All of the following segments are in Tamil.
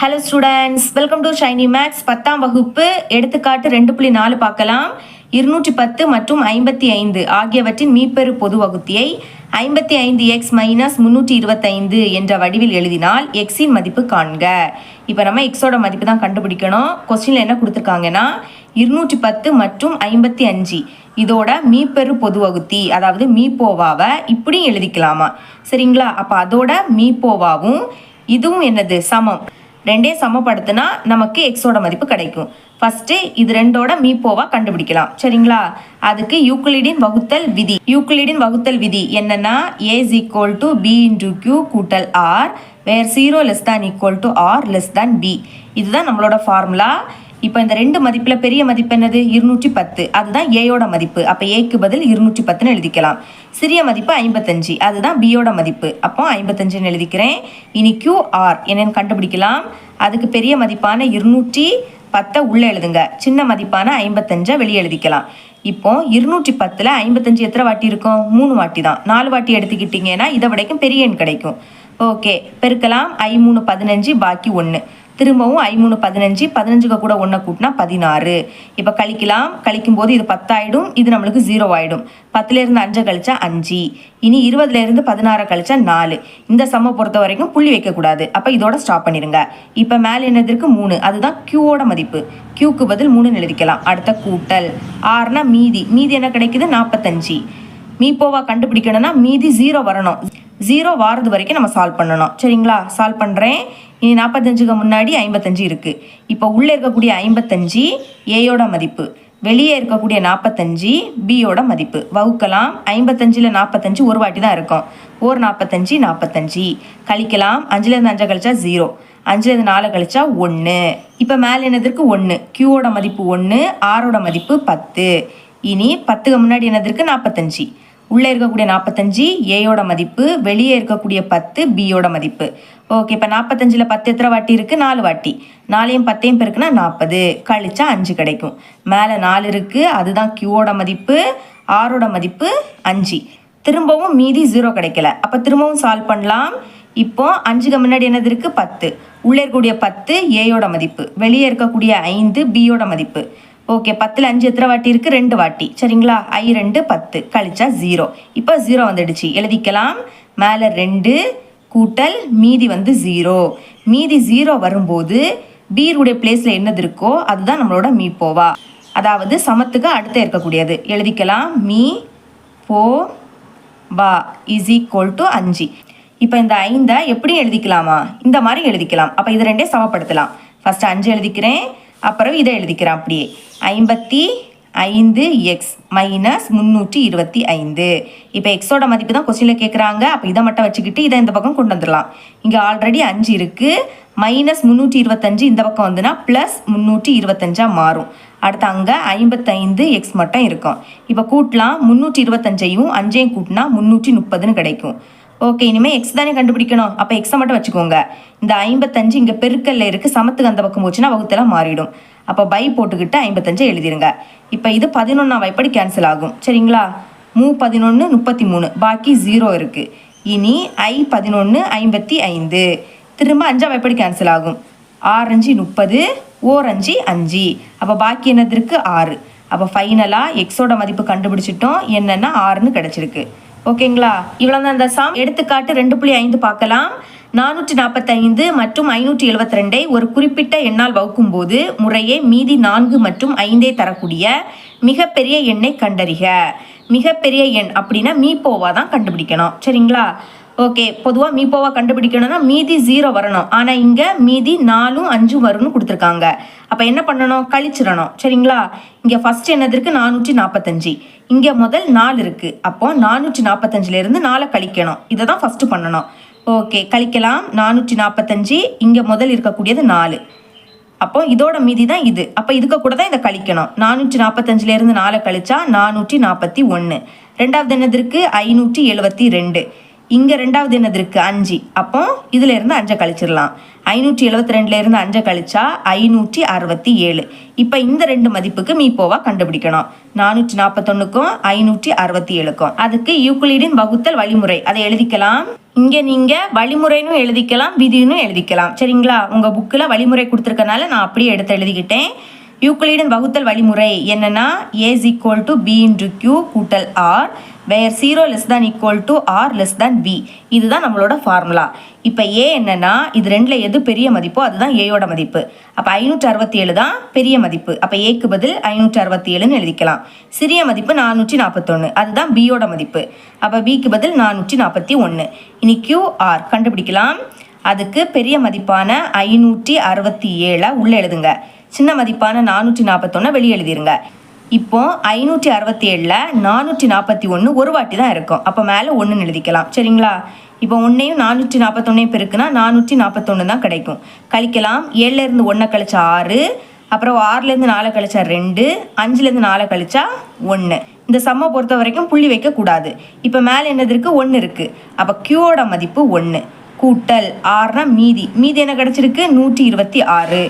Hello students welcome to Shiny Max பத்தாம் வகுப்பு. எடுத்துக்காட்டு ரெண்டு புள்ளி நாலு பார்க்கலாம். இருநூற்றி பத்து மற்றும் ஐம்பத்தி ஐந்து ஆகியவற்றின் மீப்பெரு பொது வகுத்தியை ஐம்பத்தி ஐந்து எக்ஸ் மைனஸ் முந்நூற்றி இருபத்தைந்து என்ற வடிவில் எழுதினால் எக்ஸின் மதிப்பு காண்க. இப்போ நம்ம எக்ஸோட மதிப்பு தான் கண்டுபிடிக்கணும். கொஸ்டினில் என்ன கொடுத்துருக்காங்கன்னா இருநூற்றி பத்து மற்றும் ஐம்பத்தி அஞ்சு இதோட மீப்பெரு பொது வகுத்தி அதாவது மீப்போவாவை இப்படியும் எழுதிக்கலாமா. சரிங்களா? அப்போ அதோட மீப்போவாவும் இதுவும் என்னது? சமம். ரெண்டே சமப்படுத்தினா நமக்கு எக்ஸோட மதிப்பு கிடைக்கும். ஃபஸ்ட்டு இது ரெண்டோட மீப்போவாக கண்டுபிடிக்கலாம். சரிங்களா? அதுக்கு யூக்ளிடின் வகுத்தல் விதி. யூக்ளிடின் வகுத்தல் விதி என்னன்னா a's equal to b into q கூட்டல் r where zero less than equal to r less than b இதுதான் நம்மளோட ஃபார்முலா இப்போ இந்த ரெண்டு மதிப்பில் பெரிய மதிப்பு என்னது? இருநூற்றி பத்து. அதுதான் ஏயோட மதிப்பு. அப்போ ஏக்கு பதில் இருநூற்றி பத்துன்னு எழுதிக்கலாம். சிறிய மதிப்பு ஐம்பத்தஞ்சு. அதுதான் பியோட மதிப்பு. அப்போ ஐம்பத்தஞ்சுன்னு எழுதிக்கிறேன். இனி கியூ ஆர் கண்டுபிடிக்கலாம். அதுக்கு பெரிய மதிப்பான இருநூற்றி பத்தை உள்ளே எழுதுங்க. சின்ன மதிப்பான ஐம்பத்தஞ்சை வெளியே எழுதிக்கலாம். இப்போ இருநூற்றி பத்தில் ஐம்பத்தஞ்சு எத்தனை வாட்டி இருக்கும்? மூணு வாட்டி தான் நாலு வாட்டி எடுத்துக்கிட்டிங்கன்னா இதை விடைக்கும் பெரிய எண் கிடைக்கும். ஓகே பெருக்கலாம். ஐ மூணு பதினஞ்சு பாக்கி ஒன்று திரும்பவும் ஐ மூணு பதினஞ்சு பதினஞ்சுக்கு கூட ஒன்றை கூட்டினா பதினாறு. இப்போ கழிக்கலாம். கழிக்கும் போது இது பத்தாயிடும். இது நம்மளுக்கு ஜீரோ ஆகிடும் பத்துலேருந்து அஞ்சை கழிச்சா அஞ்சு. இனி இருபதுலேருந்து பதினாறை கழிச்சா நாலு. இந்த சம்மை பொறுத்த வரைக்கும் புள்ளி வைக்கக்கூடாது அப்போ இதோட ஸ்டாப் பண்ணிடுங்க. இப்போ மேலே என்னதுக்கு மூணு. அதுதான் கியூவோட மதிப்பு. கியூக்கு பதில் மூணுன்னு எழுதிக்கலாம். அடுத்த கூட்டல். ஆறுனா மீதி. மீதி என்ன கிடைக்குது? நாற்பத்தஞ்சு மீப்போவா கண்டுபிடிக்கணும்னா மீதி ஜீரோ வரணும். ஜீரோ வாரது வரைக்கும் நம்ம சால்வ் பண்ணணும். சரிங்களா? சால்வ் பண்ணுறேன் இனி நாற்பத்தஞ்சுக்கு முன்னாடி ஐம்பத்தஞ்சு இருக்குது இப்போ உள்ளே இருக்கக்கூடிய ஐம்பத்தஞ்சு ஏயோட மதிப்பு. வெளியே இருக்கக்கூடிய நாற்பத்தஞ்சு பியோட மதிப்பு. வகுக்கலாம். ஐம்பத்தஞ்சில் நாற்பத்தஞ்சு ஒரு வாட்டி தான் இருக்கும். ஒரு நாற்பத்தஞ்சு நாற்பத்தஞ்சு கழிக்கலாம். அஞ்சுலேருந்து அஞ்சை கழிச்சா ஜீரோ அஞ்சுலேருந்து நாலு கழிச்சா ஒன்று இப்போ மேலே என்னதற்கு ஒன்று கியூவோட மதிப்பு ஒன்று ஆரோட மதிப்பு பத்து. இனி பத்துக்கு முன்னாடி என்னதற்கு நாற்பத்தஞ்சு உள்ளே இருக்கக்கூடிய நாற்பத்தஞ்சு ஏயோட மதிப்பு வெளியே இருக்கக்கூடிய பத்து பியோட மதிப்பு. ஓகே இப்போ நாற்பத்தஞ்சில் பத்து எத்தனை வாட்டி இருக்குது நாலு வாட்டி. நாலையும் பத்தையும் பெருக்குன்னா நாற்பது கழிச்சா அஞ்சு கிடைக்கும். மேலே நாலு இருக்குது அதுதான் கியூவோட மதிப்பு ஆரோட மதிப்பு அஞ்சு. திரும்பவும் மீதி ஜீரோ கிடைக்கல. அப்போ திரும்பவும் சால்வ் பண்ணலாம். இப்போ அஞ்சுக்கு முன்னாடி என்னது இருக்குது பத்து. உள்ளே இருக்கக்கூடிய பத்து ஏயோட மதிப்பு. வெளியே இருக்கக்கூடிய ஐந்து பியோட மதிப்பு. ஓகே பத்தில் அஞ்சு எத்தனை வாட்டி இருக்குது ரெண்டு வாட்டி. சரிங்களா? ஐ ரெண்டு பத்து. கழிச்சா ஜீரோ இப்போ ஜீரோ வந்துடுச்சு. எழுதிக்கலாம். மேலே ரெண்டு கூட்டல் மீதி வந்து ஜீரோ மீதி ஜீரோ வரும்போது பீருடைய பிளேஸில் என்னது இருக்கோ அதுதான் நம்மளோட மீ போவா அதாவது சமத்துக்கு அடுத்து இருக்கக்கூடியது. எழுதிக்கலாம். மீ போ வா இஸ் ஈக்குவல் டு அஞ்சு. இப்போ இந்த ஐந்தை எப்படி எழுதிக்கலாமா? இந்த மாதிரி எழுதிக்கலாம். அப்போ இது ரெண்டே சமப்படுத்தலாம். ஃபஸ்ட்டு அஞ்சு எழுதிக்கிறேன். அப்புறம் இதை எழுதிக்கிறேன் அப்படியே. ஐம்பத்தி ஐந்து எக்ஸ் மைனஸ் முந்நூற்றி இருபத்தி ஐந்து. இப்போ எக்ஸோட மதிப்பு தான் கொஸ்டினில் கேட்குறாங்க அப்போ இதை மட்டும் வச்சுக்கிட்டு இதை இந்த பக்கம் கொண்டு வந்துடலாம். இங்கே ஆல்ரெடி அஞ்சு இருக்குது மைனஸ் முந்நூற்றி இருபத்தஞ்சு இந்த பக்கம் வந்துன்னா ப்ளஸ் முந்நூற்றி இருபத்தஞ்சாக மாறும். அடுத்து அங்கே ஐம்பத்தைந்து எக்ஸ் மட்டும் இருக்கும். இப்போ கூட்டலாம். முந்நூற்றி இருபத்தஞ்சையும் அஞ்சையும் கூட்டினா முந்நூற்றி முப்பதுன்னு கிடைக்கும். ஓகே இனிமேல் எக்ஸ் தானே கண்டுபிடிக்கணும். அப்போ எக்ஸை மட்டும் வச்சுக்கோங்க. இந்த ஐம்பத்தஞ்சு இங்கே பெருக்கல்ல இருக்குது சமத்துக்கு அந்த பக்கம் போச்சுன்னா வகுத்தெல்லாம் மாறிடும். அப்போ பை போட்டுக்கிட்டு ஐம்பத்தஞ்சு எழுதிருங்க. இப்போ இது பதினொன்றாம் வாய்ப்படி கேன்சல் ஆகும். சரிங்களா? மூ பதினொன்று முப்பத்தி மூணு பாக்கி ஜீரோ இருக்குது இனி ஐ பதினொன்று ஐம்பத்தி ஐந்து. திரும்ப அஞ்சாம் வாய்ப்படி கேன்சல் ஆகும். ஆறஞ்சு முப்பது ஓரஞ்சு அஞ்சு. அப்போ பாக்கி என்னது இருக்குது ஆறு. அப்போ ஃபைனலாக எக்ஸோட மதிப்பு கண்டுபிடிச்சிட்டோம். என்னென்னா ஆறுன்னு கிடச்சிருக்கு. ஓகேங்களா? இவ்வளோ தான் இந்த சாம். எடுத்துக்காட்டு ரெண்டு புள்ளி ஐந்து பார்க்கலாம். நானூற்றி நாற்பத்தைந்து மற்றும் ஐநூற்றி எழுபத்தி ரெண்டை ஒரு குறிப்பிட்ட எண்ணால் வகுக்கும் போது முறையே மீதி நான்கு மற்றும் ஐந்தே தரக்கூடிய மிகப்பெரிய எண்ணை கண்டறிக. மிகப்பெரிய எண் அப்படின்னா மீப்போவா தான் கண்டுபிடிக்கணும். சரிங்களா? ஓகே பொதுவாக மீப்போவா கண்டுபிடிக்கணும்னா மீதி ஜீரோ வரணும். ஆனால் இங்கே மீதி நாலும் அஞ்சும் வரும்னு கொடுத்துருக்காங்க. அப்போ என்ன பண்ணணும்? கழிச்சிடணும். சரிங்களா? இங்கே ஃபர்ஸ்ட் என்னது இருக்குது நானூற்றி நாற்பத்தஞ்சு இங்கே முதல் நாலு இருக்குது அப்போ நானூற்றி நாற்பத்தஞ்சிலேருந்து நாலை கழிக்கணும். இதை தான் ஃபஸ்ட்டு பண்ணணும். ஓகே கழிக்கலாம். நானூற்றி நாற்பத்தஞ்சு இங்கே முதல் இருக்கக்கூடியது நாலு. அப்போ இதோட மீதி தான் இது. அப்போ இதுக்கு கூட தான் இதை கழிக்கணும். நானூற்றி நாற்பத்தஞ்சிலேருந்து நாலை கழிச்சா நானூற்றி நாற்பத்தி ஒன்று ரெண்டாவது என்னது இருக்குது ஐநூற்றி எழுபத்தி ரெண்டு. இங்கே ரெண்டாவது என்னது இருக்குது அஞ்சு. அப்போ இதிலேருந்து அஞ்சை கழிச்சிடலாம். ஐநூற்றி எழுபத்தி ரெண்டுலேருந்து அஞ்சை கழிச்சா ஐநூற்றி அறுபத்தி ஏழு இப்போ இந்த ரெண்டு மதிப்புக்கு மீப்போவா கண்டுபிடிக்கணும். நானூற்றி நாற்பத்தொன்னுக்கும் ஐநூற்றி அறுபத்தி ஏழுக்கும் அதுக்கு யூக்ளிடின் வகுத்தல் வழிமுறை. அதை எழுதிக்கலாம். இங்கே நீங்கள் வழிமுறைன்னு எழுதிக்கலாம் விதினும் எழுதிக்கலாம். சரிங்களா? உங்கள் புக்கில் வழிமுறை கொடுத்துருக்கனால நான் அப்படியே எடுத்து எழுதிக்கிட்டேன். யூக்ளிடன் வகுத்தல் வழிமுறை என்னென்னா a's equal to b into q கூட்டல் r where zero less than equal to r less than b இதுதான் நம்மளோட ஃபார்முலா இப்போ ஏ என்னன்னா இது ரெண்டில் எது பெரிய மதிப்போ அதுதான் ஏயோட மதிப்பு. அப்போ ஐநூற்றி அறுபத்தி ஏழு தான் பெரிய மதிப்பு. அப்போ ஏக்கு பதில் ஐநூற்றி அறுபத்தி ஏழுன்னு எழுதிக்கலாம். சிறிய மதிப்பு நானூற்றி நாற்பத்தொன்று அதுதான் பியோட மதிப்பு. அப்போ பிக்கு பதில் நானூற்றி நாற்பத்தி ஒன்று இனி கியூ ஆர் கண்டுபிடிக்கலாம். அதுக்கு பெரிய மதிப்பான ஐநூற்றி அறுபத்தி ஏழை உள்ளே எழுதுங்க. சின்ன மதிப்பான நானூற்றி நாற்பத்தொன்னை வெளியே எழுதிருங்க. இப்போ ஐநூற்றி அறுபத்தி ஏழில் நானூற்றி நாற்பத்தி ஒன்று ஒரு வாட்டி தான் இருக்கும். அப்போ மேலே ஒன்றுன்னு எழுதிக்கலாம். சரிங்களா? இப்போ ஒன்றையும் நானூற்றி நாற்பத்தொன்னையும் பெருக்குன்னா நானூற்றி நாற்பத்தொன்று தான் கிடைக்கும். கழிக்கலாம். ஏழுலேருந்து ஒன்றை கழிச்சா ஆறு அப்புறம் ஆறுலேருந்து நாலு கழிச்சா ரெண்டு அஞ்சுலேருந்து நாலு கழிச்சா ஒன்று இந்த சம்மை பொறுத்த வரைக்கும் புள்ளி வைக்கக்கூடாது இப்போ மேலே என்னது இருக்குது ஒன்று இருக்குது அப்போ கியூவோட மதிப்பு ஒன்று கூட்டல் ஆறுனா மீதி. மீதி என்ன கிடச்சிருக்கு? நூற்றி இருபத்தி ஆறு.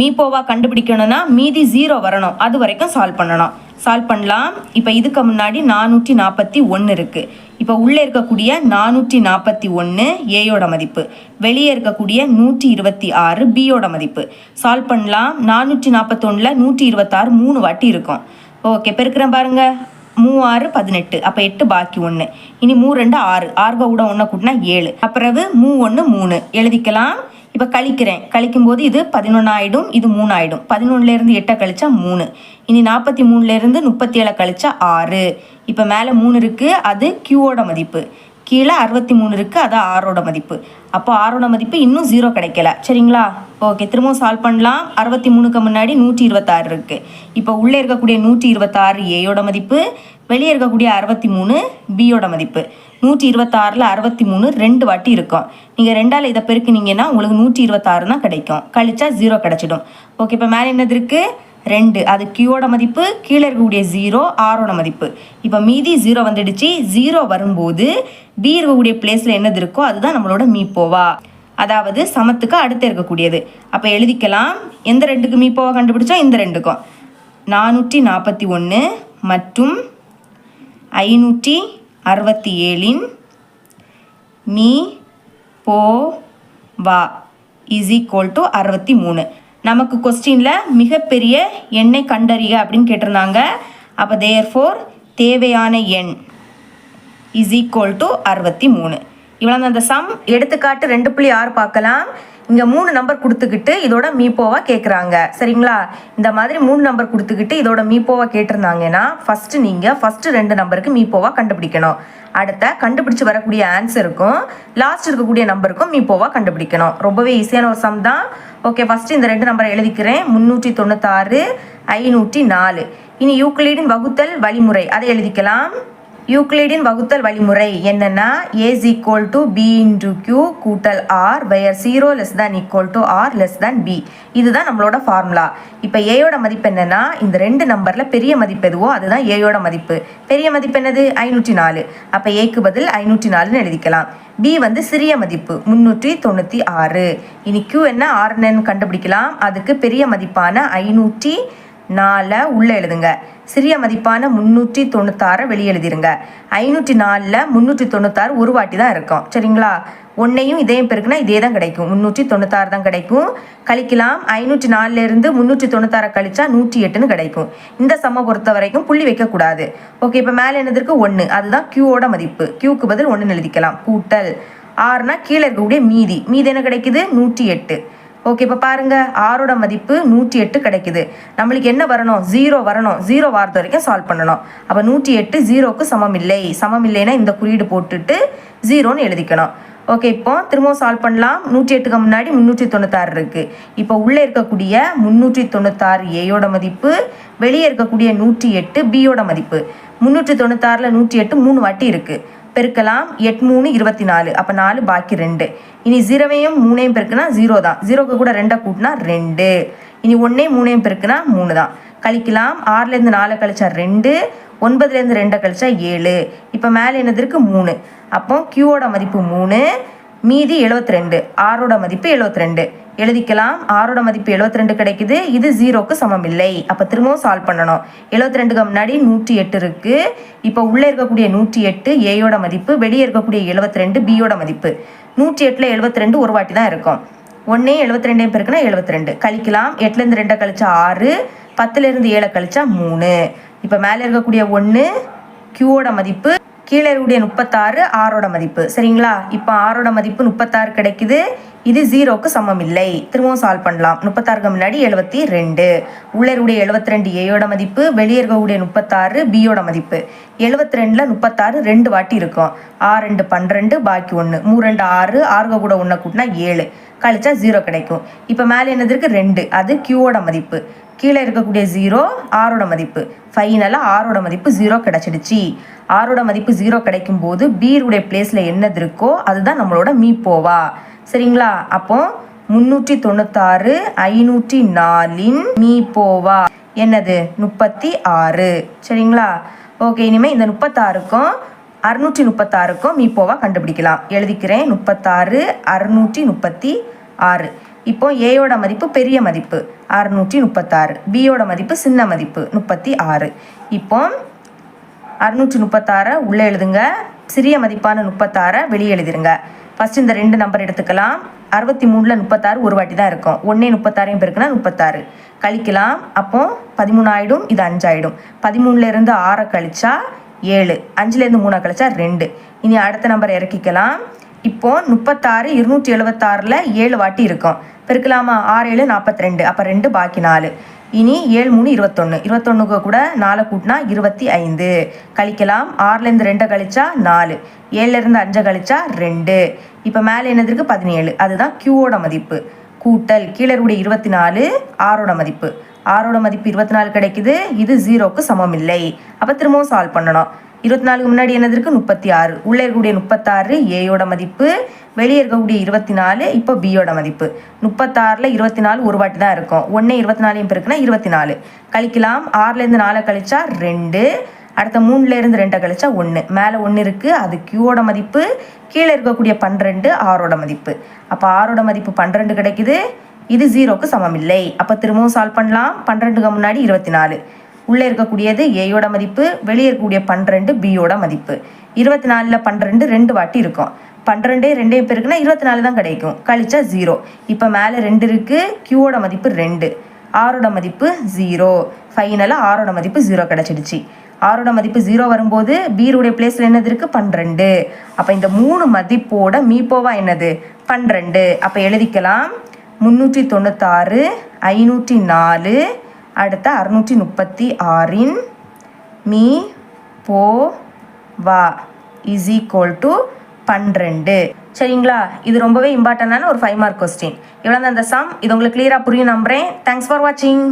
மீப்போவா கண்டுபிடிக்கணும்னா மீதி ஜீரோ வரணும். அது வரைக்கும் சால்வ் பண்ணணும். சால்வ் பண்ணலாம். இப்போ இதுக்கு முன்னாடி நானூற்றி நாற்பத்தி ஒன்று இருக்குது இப்போ உள்ளே இருக்கக்கூடிய நானூற்றி நாற்பத்தி ஒன்று ஏயோட மதிப்பு. வெளியே இருக்கக்கூடிய நூற்றி இருபத்தி ஆறு பியோட மதிப்பு. சால்வ் பண்ணலாம். நானூற்றி நாற்பத்தொன்னில் நூற்றி இருபத்தாறு மூணு வாட்டி இருக்கும். ஓகே பெருக்கிறேன் பாருங்கள் மூவாறு பதினெட்டு. அப்போ எட்டு பாக்கி ஒன்று இனி மூ ரெண்டு ஆறு. ஆர்வ கூட ஒன்று கூட்டினா ஏழு. அப்புறவு மூ ஒன்று மூணு. எழுதிக்கலாம். இப்போ கழிக்கிறேன். கழிக்கும் போது இது பதினொன்று ஆயிடும் இது மூணு ஆகிடும் பதினொன்னுலேருந்து எட்டை கழிச்சா மூணு. இனி நாற்பத்தி மூணுலேருந்து முப்பத்தி ஏழை கழிச்சா ஆறு. இப்போ மேலே மூணு இருக்குது அது கியூவோட மதிப்பு. கீழே அறுபத்தி மூணு இருக்குது அது ஆரோட மதிப்பு. அப்போ ஆரோட மதிப்பு இன்னும் ஜீரோ கிடைக்கல. சரிங்களா? ஓகே திரும்பவும் சால்வ் பண்ணலாம். அறுபத்தி மூணுக்கு முன்னாடி நூற்றி இருபத்தாறு இருக்குது இப்போ உள்ளே இருக்கக்கூடிய நூற்றி இருபத்தாறு ஏயோட மதிப்பு வெளியே இருக்கக்கூடிய அறுபத்தி மூணு பியோட மதிப்பு. நூற்றி இருபத்தாறில் அறுபத்தி மூணு ரெண்டு வாட்டி இருக்கும். நீங்கள் ரெண்டால் இதை பெருக்குனீங்கன்னா உங்களுக்கு நூற்றி இருபத்தாறு தான் கிடைக்கும். கழிச்சா ஜீரோ கிடச்சிடும். ஓகே இப்போ மேலே என்னது இருக்குது ரெண்டு. அது கியூவோட மதிப்பு கீழே இருக்கக்கூடிய ஜீரோ ஆரோட மதிப்பு. இப்போ மீதி ஜீரோ வந்துடுச்சு. ஜீரோ வரும்போது பி இருக்கக்கூடிய பிளேஸில் என்னது இருக்கோ அதுதான் நம்மளோட மீப்போவா அதாவது சமத்துக்கு அடுத்து இருக்கக்கூடியது. அப்போ எழுதிக்கலாம். எந்த ரெண்டுக்கு மீப்போவா கண்டுபிடிச்சோம்? இந்த ரெண்டுக்கும். நானூற்றி நாற்பத்தி ஒன்று மற்றும் ஐநூற்றி அறுபத்தி ஏழின் மீ போ வா இஸ் ஈக்குவல் டு அறுபத்தி மூணு. நமக்கு கொஸ்டினில் மிகப்பெரிய எண்ணை கண்டறிக அப்படின்னு கேட்டிருந்தாங்க. அப்போ தேர்ஃபோர் தேவையான எண் இஸ் ஈக்குவல் டு அறுபத்தி மூணு. இவ்வளோ அந்த சம் எடுத்துக்காட்டு ரெண்டு புள்ளி ஆறு பார்க்கலாம். இங்கே மூணு நம்பர் கொடுத்துக்கிட்டு இதோட மீப்போவாக கேட்குறாங்க சரிங்களா? இந்த மாதிரி மூணு நம்பர் கொடுத்துக்கிட்டு இதோட மீப்போவாக கேட்டிருந்தாங்கன்னா ஃபஸ்ட்டு நீங்கள் ஃபஸ்ட்டு ரெண்டு நம்பருக்கு மீப்போவாக கண்டுபிடிக்கணும். அடுத்த கண்டுபிடிச்சு வரக்கூடிய ஆன்சருக்கும் லாஸ்ட் இருக்கக்கூடிய நம்பருக்கும் மீப்போவாக கண்டுபிடிக்கணும். ரொம்பவே ஈஸியான ஒரு சம் தான். ஓகே ஃபஸ்ட்டு இந்த ரெண்டு நம்பரை எழுதிக்கிறேன். முந்நூற்றி தொண்ணூத்தாறு ஐநூற்றி நாலு. இனி யூக்ளிடின் வகுத்தல் வழிமுறை அதை எழுதிக்கலாம். யூக்ளிடின் வகுத்தல் வழிமுறை என்னன்னா a's equal to b into q கூட்டல் r where zero less than equal to r less than b இதுதான் நம்மளோட ஃபார்முலா இப்போ ஏயோட மதிப்பு என்னன்னா இந்த ரெண்டு நம்பரில் பெரிய மதிப்பு எதுவோ அதுதான் ஏயோட மதிப்பு. பெரிய மதிப்பு என்னது? ஐநூற்றி நாலு அப்போ ஏக்கு பதில் ஐநூற்றி நாலுன்னு எழுதிக்கலாம். பி வந்து சிறிய மதிப்பு முந்நூற்றி தொண்ணூற்றி ஆறு. இனி கியூ என்ன ஆறுன்னு கண்டுபிடிக்கலாம். அதுக்கு பெரிய மதிப்பான ஐநூற்றி நாலை உள்ளே எழுதுங்க. சிறிய மதிப்பான முந்நூற்றி தொண்ணூத்தாறை வெளியே எழுதிருங்க. ஐநூற்றி நாலில் முந்நூற்றி தொண்ணூத்தாறு ஒரு வாட்டி தான் இருக்கும். சரிங்களா? ஒன்றையும் இதையும் பெருக்குனா இதே தான் கிடைக்கும். முந்நூற்றி தொண்ணூத்தாறு தான் கிடைக்கும். கழிக்கலாம். ஐநூற்றி நாலுலேருந்து முந்நூற்றி தொண்ணூத்தாறை கழிச்சா நூற்றி எட்டுன்னு கிடைக்கும். இந்த சம்மை பொறுத்த வரைக்கும் புள்ளி வைக்கக்கூடாது ஓகே இப்போ மேலே என்னதுக்கு ஒன்று அதுதான் கியூவோட மதிப்பு. கியூக்கு பதில் ஒன்றுன்னு எழுதிக்கலாம். கூட்டல். ஆறுனா கீழே இருக்கக்கூடிய மீதி. மீதி என்ன கிடைக்குது? நூற்றி எட்டு. ஓகே இப்போ பாருங்க. ஆறோட மதிப்பு நூற்றி எட்டு கிடைக்குது. நம்மளுக்கு என்ன வரணும்? ஜீரோ வரணும். ஜீரோ வாரத்து வரைக்கும் சால்வ் பண்ணணும். அப்போ நூற்றி எட்டு ஜீரோக்கு சமம் இல்லை சமம் இல்லைன்னா இந்த குறியீடு போட்டுட்டு ஜீரோன்னு எழுதிக்கணும். ஓகே இப்போ திரும்பவும் சால்வ் பண்ணலாம். நூற்றி எட்டுக்கு முன்னாடி முந்நூற்றி தொண்ணூத்தாறு இருக்குது இப்போ உள்ளே இருக்கக்கூடிய முந்நூற்றி தொண்ணூத்தாறு ஏயோட மதிப்பு வெளியே இருக்கக்கூடிய நூற்றி எட்டு பியோட மதிப்பு. முந்நூற்றி தொண்ணூத்தாறில் நூற்றி எட்டு மூணு வாட்டி இருக்குது பெருக்கலாம். எட் மூணு இருபத்தி நாலு. அப்போ நாலு பாக்கி ரெண்டு. இனி ஜீரோவையும் மூணையும் பெருக்குனா ஜீரோ தான். ஜீரோக்கு கூட ரெண்டை கூட்டினா ரெண்டு. இனி ஒன்றையும் மூணையும் பெருக்குனா மூணு தான். கழிக்கலாம். ஆறுலேருந்து நாலு கழிச்சா ரெண்டு. ஒன்பதுலேருந்து ரெண்டை கழிச்சா ஏழு. இப்போ மேலே என்னது இருக்குது மூணு. அப்போ கியூவோட மதிப்பு மூணு. மீதி எழுபத்தி ரெண்டு. மதிப்பு எழுபத்தி ரெண்டு. எழுதிக்கலாம். ஆறோட மதிப்பு 72 கிடைக்குது. இது ஜீரோக்கு சமம் இல்லை அப்போ திரும்பவும் சால்வ் பண்ணணும். 72 ரெண்டுக்கு முன்னாடி நூற்றி எட்டு இருக்கு. இப்போ உள்ளே இருக்கக்கூடிய நூற்றி எட்டு ஏயோட மதிப்பு வெளியே இருக்கக்கூடிய 72 ரெண்டு பியோட மதிப்பு. நூற்றி எட்டில் 72 ரெண்டு ஒரு வாட்டி தான் இருக்கும். ஒன்னே 72 ரெண்டையும் பெருக்குனா 72 ரெண்டு கழிக்கலாம் எட்டுலேருந்து ரெண்டை கழிச்சா ஆறு. பத்துலேருந்து ஏழை கழிச்சா மூணு. இப்போ மேலே இருக்கக்கூடிய ஒன்று கியூவோட மதிப்பு கீழே இருக்கக்கூடிய முப்பத்தாறு ஆறோட மதிப்பு. சரிங்களா? இப்போ ஆறோட மதிப்பு முப்பத்தாறு கிடைக்குது. இது ஜீரோக்கு சமம் இல்லை திரும்பவும் சால்வ் பண்ணலாம். முப்பத்தாறுக்கு முன்னாடி எழுபத்தி ரெண்டு. உள்ளருடைய எழுபத்தி ரெண்டு ஏயோட மதிப்பு வெளியே இருக்கக்கூடிய முப்பத்தாறு பியோட மதிப்பு. எழுபத்தி ரெண்டில் முப்பத்தாறு ரெண்டு வாட்டி இருக்கும். ஆறு ரெண்டு பன்னிரெண்டு பாக்கி ஒன்று மூணு ரெண்டு ஆறு ஆறுக கூட ஒன்றை கூட்டினா ஏழு. கழிச்சா ஜீரோ கிடைக்கும். இப்போ மேலே என்னது இருக்குது ரெண்டு. அது கியூவோட மதிப்பு. கீழே இருக்கக்கூடிய ஜீரோ ஆரோட மதிப்பு. ஃபைனலாக ஆரோட மதிப்பு ஜீரோ கிடச்சிடுச்சு. ஆரோட மதிப்பு ஜீரோ கிடைக்கும் போது பீருடைய பிளேஸில் என்னது இருக்கோ அதுதான் நம்மளோட மீப்போவா சரிங்களா? அப்போ முந்நூற்றி தொண்ணூத்தாறு ஐநூற்றி நாலின் மீப்போவா என்னது? முப்பத்தி ஆறு சரிங்களா? ஓகே இனிமேல் இந்த முப்பத்தாறுக்கும் அறுநூற்றி முப்பத்தாறுக்கும் மீப்போவா கண்டுபிடிக்கலாம். எழுதிக்கிறேன். முப்பத்தாறு அறுநூற்றி முப்பத்தி ஆறு இப்போ ஏயோட மதிப்பு பெரிய மதிப்பு அறுநூற்றி முப்பத்தாறு. பியோட மதிப்பு சின்ன மதிப்பு முப்பத்தி ஆறு. இப்போ அறுநூற்றி முப்பத்தாறை உள்ளே எழுதுங்க. சிறிய மதிப்பான முப்பத்தாறை வெளியே எழுதிருங்க. ஃபர்ஸ்ட் இந்த ரெண்டு நம்பர் எடுத்துக்கலாம். அறுபத்தி மூணில் முப்பத்தாறு ஒரு வாட்டி தான் இருக்கும். ஒன்றே முப்பத்தாறையும் பெருக்குனா முப்பத்தாறு. கழிக்கலாம். அப்போ பதிமூணாயிடும் இது அஞ்சாயிடும். பதிமூணுலேருந்து ஆறை கழிச்சா ஏழு. அஞ்சுலேருந்து மூணை கழிச்சா ரெண்டு. இனி அடுத்த நம்பர் இறக்கிக்கலாம். இப்போது முப்பத்தாறு இருநூற்றி எழுபத்தாறில் ஏழு வாட்டி இருக்கும். பெருக்கலாமா? ஆறு ஏழு நாற்பத்தி ரெண்டு அப்போ ரெண்டு பாக்கி நாலு. இனி ஏழு மூணு இருபத்தொன்று இருபத்தொன்னுக்கு கூட நாலை கூட்டினா இருபத்தி ஐந்து. கழிக்கலாம். ஆறுலேருந்து ரெண்டை கழிச்சா நாலு. ஏழுலேருந்து அஞ்சை கழிச்சா ரெண்டு. இப்போ மேலே என்னது இருக்குது பதினேழு. அதுதான் கியூவோட மதிப்பு. கூட்டல். கீழே இருக்கக்கூடிய இருபத்தி நாலு ஆறோட மதிப்பு. ஆறோட மதிப்பு இருபத்தி நாலு கிடைக்குது. இது ஜீரோக்கு சமம் இல்லை அப்போ திரும்பவும் சால்வ் பண்ணணும். இருபத்தி நாலுக்கு முன்னாடி என்னது இருக்குது முப்பத்தி ஆறு. உள்ளே இருக்கக்கூடிய முப்பத்தாறு ஏயோட மதிப்பு. வெளியே இருக்கக்கூடிய இருபத்தி நாலு இப்போ பியோட மதிப்பு. முப்பத்தாறில் இருபத்தி நாலு ஒரு வாட்டி தான் இருக்கும். ஒன்றே இருபத்தி நாலையும் பெருக்குனா இருபத்தி நாலு. கழிக்கலாம். ஆறுலேருந்து நாலை கழிச்சா ரெண்டு. அடுத்த மூணுலேருந்து ரெண்டை கழிச்சா ஒன்று மேலே ஒன்று இருக்குது அது கியூவோட மதிப்பு. கீழே இருக்கக்கூடிய பன்னிரெண்டு ஆறோட மதிப்பு. அப்போ ஆறோட மதிப்பு பன்னிரெண்டு கிடைக்குது. இது ஜீரோக்கு சமம் இல்லை அப்போ திரும்பவும் சால்வ் பண்ணலாம். பன்னிரெண்டுக்கு முன்னாடி இருபத்தி நாலு. உள்ளே இருக்கக்கூடியது ஏயோட மதிப்பு வெளியே இருக்கக்கூடிய பன்னிரெண்டு பியோட மதிப்பு. இருபத்தி நாலில் பன்னிரெண்டு ரெண்டு வாட்டி இருக்கும். பன்னிரெண்டே ரெண்டே பேருக்குன்னா இருபத்தி நாலு தான் கிடைக்கும். கழிச்சா ஜீரோ இப்போ மேலே ரெண்டு இருக்குது கியூவோட மதிப்பு ரெண்டு. ஆரோட மதிப்பு ஜீரோ ஃபைனலாக ஆரோட மதிப்பு ஜீரோ கிடச்சிடுச்சு. ஆரோட மதிப்பு ஜீரோ வரும்போது பீருடைய பிளேஸில் என்னது இருக்குது பன்னிரெண்டு. அப்போ இந்த மூணு மதிப்போட மீப்போவா என்னது? பன்னிரெண்டு. அப்போ எழுதிக்கலாம். முந்நூற்றி தொண்ணூத்தாறு ஐநூற்றி நாலு அடுத்த அறுநூற்றி முப்பத்தி ஆறின் மீ போ வா இஸ் ஈக்குவல் டு பன்னிரெண்டு. சரிங்களா? இது ரொம்பவே இம்பார்ட்டண்டான ஒரு ஃபைவ் மார்க் கொஸ்டின் இவ்வளோ தான் அந்த சம் இது உங்களுக்கு கிளியராக புரியும் நம்புகிறேன் தேங்க்ஸ் ஃபார் வாட்சிங்